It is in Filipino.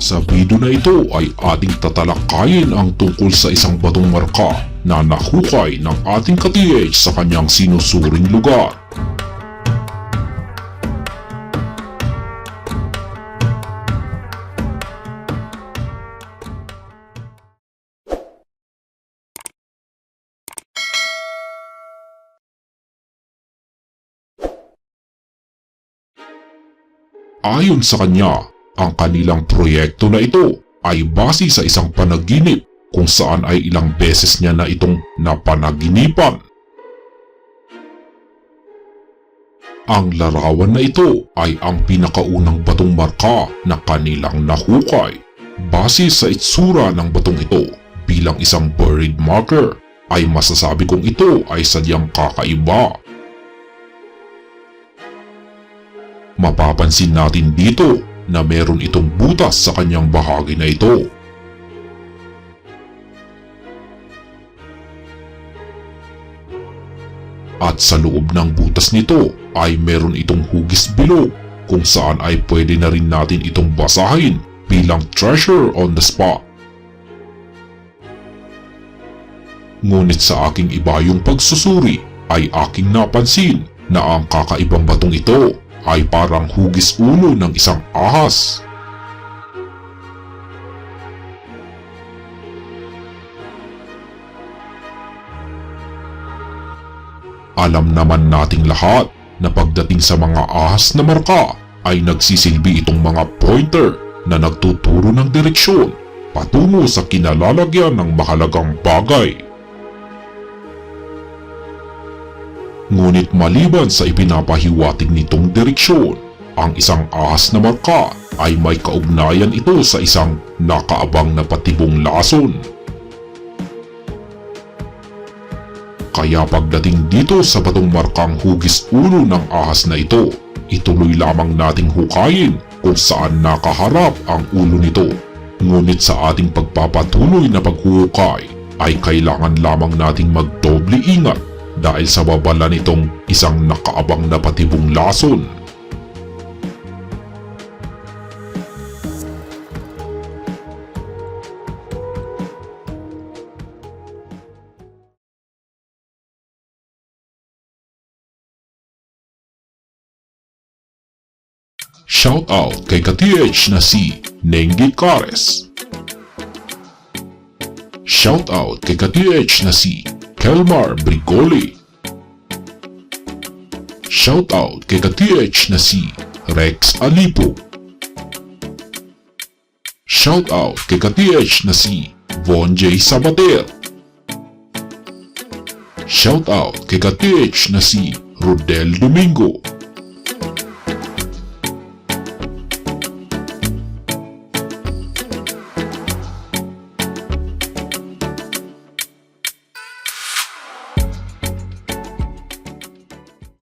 Sa video na ito ay ating tatalakayin ang tungkol sa isang batong marka na nahukay ng ating ka-TH sa kanyang sinusuring lugar. Ayon sa kanya, ang kanilang proyekto na ito ay base sa isang panaginip kung saan ay ilang beses niya na itong napanaginipan. Ang larawan na ito ay ang pinakaunang batong marka na kanilang nahukay. Base sa itsura ng batong ito bilang isang buried marker ay masasabi kong ito ay sadyang kakaiba. Mapapansin natin dito na meron itong butas sa kanyang bahagi na ito. At sa loob ng butas nito ay meron itong hugis bilog kung saan ay pwede na rin natin itong basahin bilang treasure on the spot. Ngunit sa aking iba yung pagsusuri ay aking napansin na ang kakaibang batong ito ay parang hugis ulo ng isang ahas. Alam naman nating lahat na pagdating sa mga ahas na marka ay nagsisilbi itong mga pointer na nagtuturo ng direksyon patungo sa kinalalagyan ng mahalagang bagay. Ngunit maliban sa ipinapahiwatig nitong direksyon, ang isang ahas na marka ay may kaugnayan ito sa isang nakaabang na patibong lason. Kaya pagdating dito sa batong markang hugis ulo ng ahas na ito, ituloy lamang nating hukayin kung saan nakaharap ang ulo nito. Ngunit sa ating pagpapatuloy na paghuhukay ay kailangan lamang nating magdoble ingat dahil sa babala nitong isang nakaabang na patibong lason. Shoutout kay ka-TH na si Nengi Cares. Shoutout kay ka-TH na si Kelmar Brigoli. Shoutout kay ka-TH na si Rex Alipo. Shoutout kay ka-TH na si Von J. Sabater. Shoutout kay ka-TH na si Rodel Domingo.